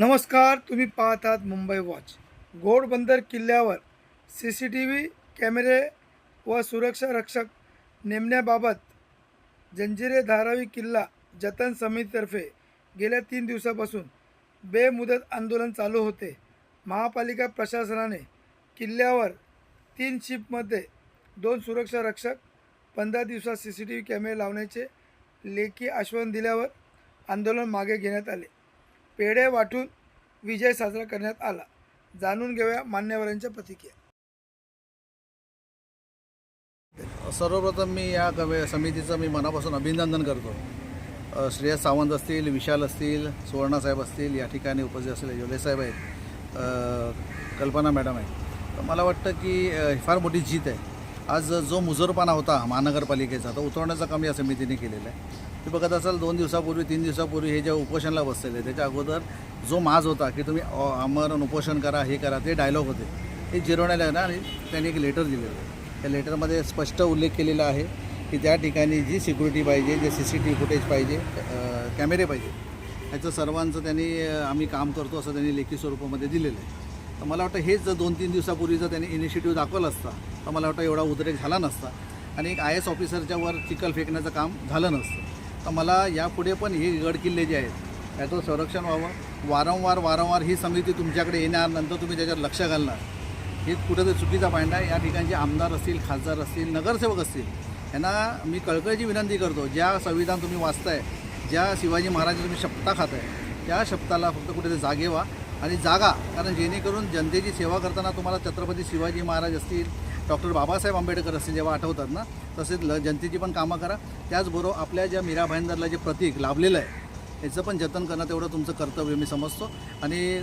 नमस्कार तुम्ही पाहत आहात मुंबई वॉच. घोडबंदर किल्ल्यावर सी सी टी व्ही कॅमेरे व सुरक्षा रक्षक नेमण्याबाबत जंजिरे धारावी किल्ला जतन समितीतर्फे गेल्या तीन दिवसापासून बेमुदत आंदोलन चालू होते. महापालिका प्रशासनाने किल्ल्यावर तीन शिफ्टमध्ये दोन सुरक्षा रक्षक पंधरा दिवसात सी सी टी व्ही कॅमेरे लावण्याचे लेखी आश्वासन दिल्यावर आंदोलन मागे घेण्यात आले. पेढे वाटून विजय साजरा करण्यात आला. जाणून घेऊया मान्यवरांच्या प्रतिक्रिया. सर्वप्रथम मी या कवे समितीचं मी मनापासून अभिनंदन करतो. श्रेयस सावंत असतील विशाल असतील सुवर्णासाहेब असतील या ठिकाणी उपस्थित असलेले जोलेसाहेब आहेत कल्पना मॅडम आहेत. तर मला वाटतं की ही फार मोठी जीत आहे. आज जो मुजोरपणा होता महानगरपालिकेचा तो उतरवण्याचं काम या समितीने केलेलं आहे. ते बघत असाल दोन दिवसापूर्वी तीन दिवसापूर्वी हे जे उपोषणला बसलेले त्याच्या अगोदर जो माज होता की तुम्ही आमरण उपोषण करा हे करा ते डायलॉग होते. ते जिरवण्यात आलं आणि त्यांनी एक लेटर दिलेलं त्या लेटरमध्ये स्पष्ट उल्लेख केलेला आहे की त्या ठिकाणी जी सिक्युरिटी पाहिजे जे C C T V footage पाहिजे कॅमेरे पाहिजे ह्याचं सर्वांचं त्यांनी आम्ही काम करतो असं त्यांनी लेखी स्वरूपामध्ये दिलेलं आहे. तर मला वाटतं हेच जर दोन तीन दिवसापूर्वी जर त्यांनी इनिशिएटिव्ह दाखवलं असता तर मला वाटतं एवढा उद्रेक झाला नसता. आणि एक आय एस ऑफिसरच्या वर चिखल फेकण्याचं काम झालं नसतं. तर मला यापुढे पण हे गडकिल्ले जे आहेत त्याचं संरक्षण व्हावं. वारंवार वारंवार ही समिती तुमच्याकडे येणार नंतर तुम्ही त्याच्यावर लक्ष घालणार. हे कुठंतरी चुकीचा पॉईंट आहे. या ठिकाणचे आमदार असतील खासदार असतील नगरसेवक असतील यांना मी कळकळीची विनंती करतो ज्या संविधान तुम्ही वाचताय ज्या शिवाजी महाराजांची तुम्ही शपथा खाताय त्या शपथाला फक्त कुठेतरी जागे व्हा आणि जागा. कारण जेणेकरून जनतेची सेवा करताना तुम्हाला छत्रपती शिवाजी महाराज असतील डॉक्टर बाबासाहेब आंबेडकर असतील जेव्हा आठवतात ना तसेच ल जनतेची पण कामं करा. त्याचबरोबर आपल्या ज्या मीरा भाईंदरला जे प्रतीक लाभलेलं आहे याचं पण जतन करणं तेवढं तुमचं कर्तव्य मी समजतो. आणि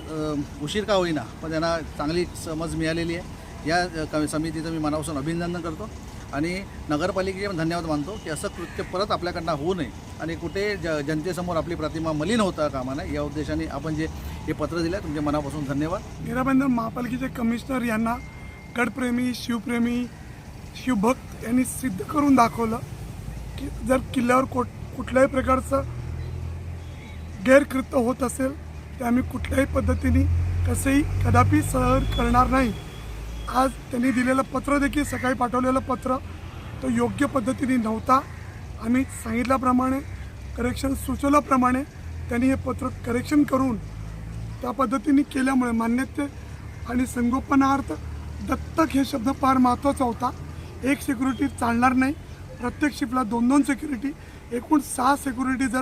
उशीर का होईना पण त्यांना चांगली समज मिळालेली आहे. या क- समितीचं मी मनापासून अभिनंदन करतो. आणि नगरपालिकेचे पण धन्यवाद मानतो की असं कृत्य परत आपल्याकडनं होऊ नये. आणि कुठे ज जनतेसमोर आपली प्रतिमा मलिन होता कामा नये या उद्देशाने आपण जे हे पत्र दिलं आहे तुमच्या मनापासून धन्यवाद. मीराबंदर महापालिकेचे कमिशनर यांना गडप्रेमी शिवप्रेमी शिवभक्त यांनी सिद्ध करून दाखवलं की जर किल्ल्यावर कोट कुठल्याही प्रकारचं गैरकृत्य होत असेल ते आम्ही कुठल्याही पद्धतीने कसंही कदापि सहन करणार नाही. आज त्यांनी दिलेलं पत्र देखील सकाळी पाठवलेलं पत्र तो योग्य पद्धतीने नव्हता. आम्ही सांगितल्याप्रमाणे करेक्शन सुचवल्याप्रमाणे त्यांनी हे पत्र करेक्शन करून त्या पद्धतीने केल्यामुळे मान्यते आणि संगोपनार्थ दत्तक हे शब्द फार महत्त्वाचा होता. एक सिक्युरिटी चालणार नाही. प्रत्येक शिपला दोन दोन सिक्युरिटी एकूण सहा सिक्युरिटी जर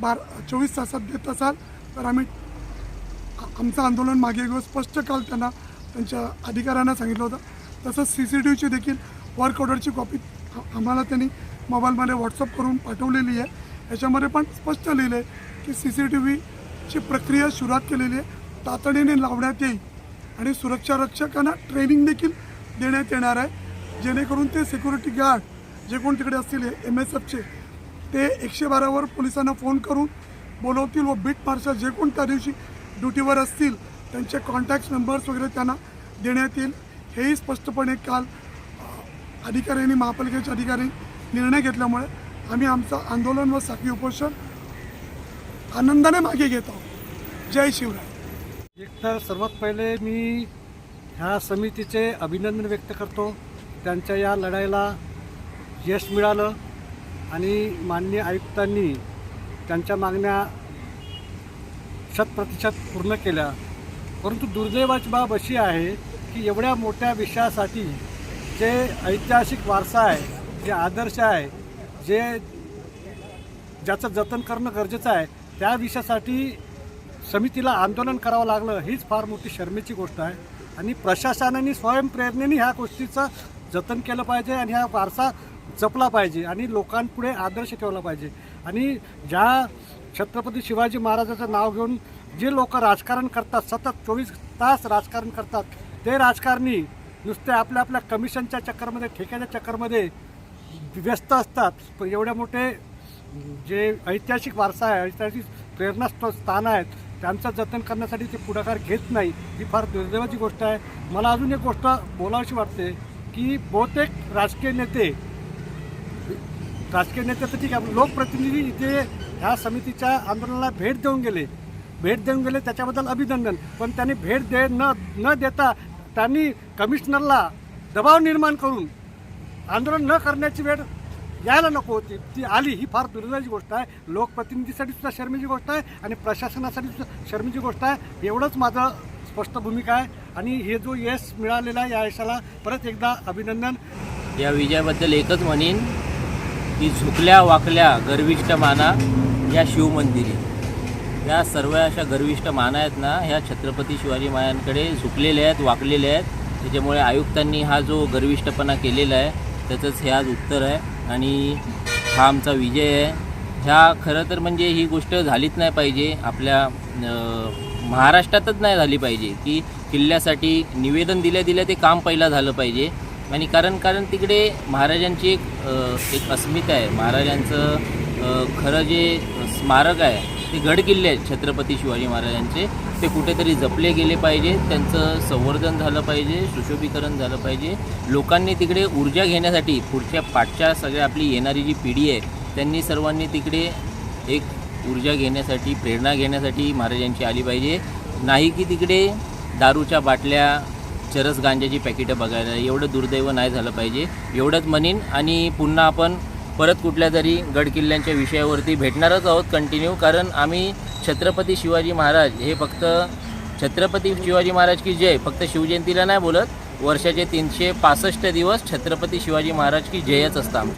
बार चोवीस तासात देत असाल तर आम्ही आमचं आंदोलन मागे घेऊ स्पष्ट काल त्यांना त्यांच्या अधिकाऱ्यांना सांगितलं होतं. तसंच सी सी टी व्हीची देखील वर्क ऑर्डरची कॉपी आम्हाला त्यांनी मोबाईलमध्ये व्हॉट्सअप करून पाठवलेली आहे. याच्यामध्ये पण स्पष्ट लिहिलं आहे की सी सी टी व्हीची प्रक्रिया सुरुवात केलेली आहे. तातडीने लावण्यात येईल. आणि सुरक्षा रक्षकांना ट्रेनिंग देखील देण्यात येणार आहे. जेणेकरून ते सिक्युरिटी गार्ड जे कोण तिकडे असतील एम एस एफचे ते एकशे बारावर पोलिसांना फोन करून बोलवतील व बीट मार्शल. जे कोण त्या दिवशी ड्युटीवर असतील त्यांचे कॉन्टॅक्ट नंबर्स वगैरे त्यांना देण्यात येईल. हेही स्पष्टपणे काल अधिकाऱ्यांनी महापालिकेच्या अधिकाऱ्यांनी निर्णय घेतल्यामुळे आम्ही आमचं आंदोलन व साखळी उपोषण आनंदाने मागे घेत आहोत. जय शिवराय. एक तर सर्वात पहिले मी ह्या समितीचे अभिनंदन व्यक्त करतो. त्यांच्या या लढाईला यश मिळालं आणि माननीय आयुक्तांनी त्यांच्या मागण्या शतप्रतिशत पूर्ण केल्या. परंतु दुर्दैवाची बाब अशी आहे की एवढ्या मोठ्या विषयासाठी जे ऐतिहासिक वारसा आहे जे आदर्श आहे जे ज्याचं जतन करणं गरजेचं आहे त्या विषयासाठी समितीला आंदोलन करावं लागलं हीच फार मोठी शर्मेची गोष्ट आहे. आणि प्रशासनाने स्वयंप्रेरणेने ह्या गोष्टीचं जतन केलं पाहिजे आणि हा वारसा जपला पाहिजे आणि लोकांपुढे आदर्श ठेवला पाहिजे. आणि ज्या छत्रपती शिवाजी महाराजाचं नाव घेऊन जे लोक राजकारण करतात सतत चोवीस तास राजकारण करतात ते राजकारणी नुसते आपल्या आपल्या कमिशनच्या चक्करमध्ये ठेक्याच्या चक्करमध्ये व्यस्त असतात. पण एवढ्या मोठे जे ऐतिहासिक वारसा आहे ऐतिहासिक प्रेरणास्थळ स्थान आहेत त्यांचं जतन करण्यासाठी ते पुढाकार घेत नाही ही फार दुर्दैवाची गोष्ट आहे. मला अजून एक गोष्ट बोलावीशी वाटते की बहुतेक राजकीय नेते राजकीय नेते तर ठीक आहे लोकप्रतिनिधी इथे ह्या समितीच्या आंदोलनाला भेट देऊन गेले. भेट देऊन गेले त्याच्याबद्दल अभिनंदन. पण त्यांनी भेट दे न न देता त्यांनी कमिशनरला दबाव निर्माण करून आंदोलन न करण्याची वेळ यायला नको होती. ती आली ही फार दुर्दैवाची गोष्ट आहे. लोकप्रतिनिधीसाठी सुद्धा शर्मेची गोष्ट आहे आणि प्रशासनासाठी सुद्धा शर्मेची गोष्ट आहे. एवढंच माझं स्पष्ट भूमिका आहे. आणि हे जो यश मिळालेला आहे या यशाला परत एकदा अभिनंदन. या विजयाबद्दल एकच म्हणेन की झुकल्या वाकल्या गर्विष्ठ माना या शिवमंदिरी या सर्व अशा गर्विष्ठ माना आहेत ना ह्या छत्रपती शिवाजी महाराजांकडे झुकलेल्या आहेत वाकलेल्या आहेत. त्याच्यामुळे आयुक्तांनी हा जो गर्विष्ठपणा केलेला आहे त्याचंच हे आज उत्तर आहे. आणि हा आमचा विजय आहे. ह्या खरं तर म्हणजे ही गोष्ट झालीच नाही पाहिजे. आपल्या महाराष्ट्रातच नाही झाली पाहिजे की किल्ल्यासाठी निवेदन दिल्या दिल्या ते काम पहिला झालं पाहिजे. आणि कारण कारण तिकडे महाराजांची एक एक अस्मिता आहे. महाराजांचं खरं जे स्मारक आहे ते गड किल्ले आहेत छत्रपती शिवाजी महाराजांचे. ते कुठेतरी जपले गेले पाहिजे त्यांचं संवर्धन झालं पाहिजे सुशोभीकरण झालं पाहिजे. लोकांनी तिकडे ऊर्जा घेण्यासाठी पुढच्या पाठच्या सगळ्या आपली येणारी जी पिढी आहे त्यांनी सर्वांनी तिकडे एक ऊर्जा घेण्यासाठी प्रेरणा घेण्यासाठी महाराजांची आली पाहिजे. नाही की तिकडे दारूच्या बाटल्या चरस गांजाची पॅकेटं बघायला एवढं दुर्दैव नाही झालं पाहिजे. एवढंच म्हणीन आणि पुन्हा आपण परत कुठल्या तरी गडकिल्ल्यांच्या विषयावरती भेटणारच आहोत कंटिन्यू कारण आम्ही छत्रपती शिवाजी महाराज हे फक्त छत्रपती शिवाजी महाराज की जय फक्त शिवजयंतीला नाही बोलत वर्षाचे तीनशे पासष्ट दिवस छत्रपती शिवाजी महाराज की जयच असतं आमचे.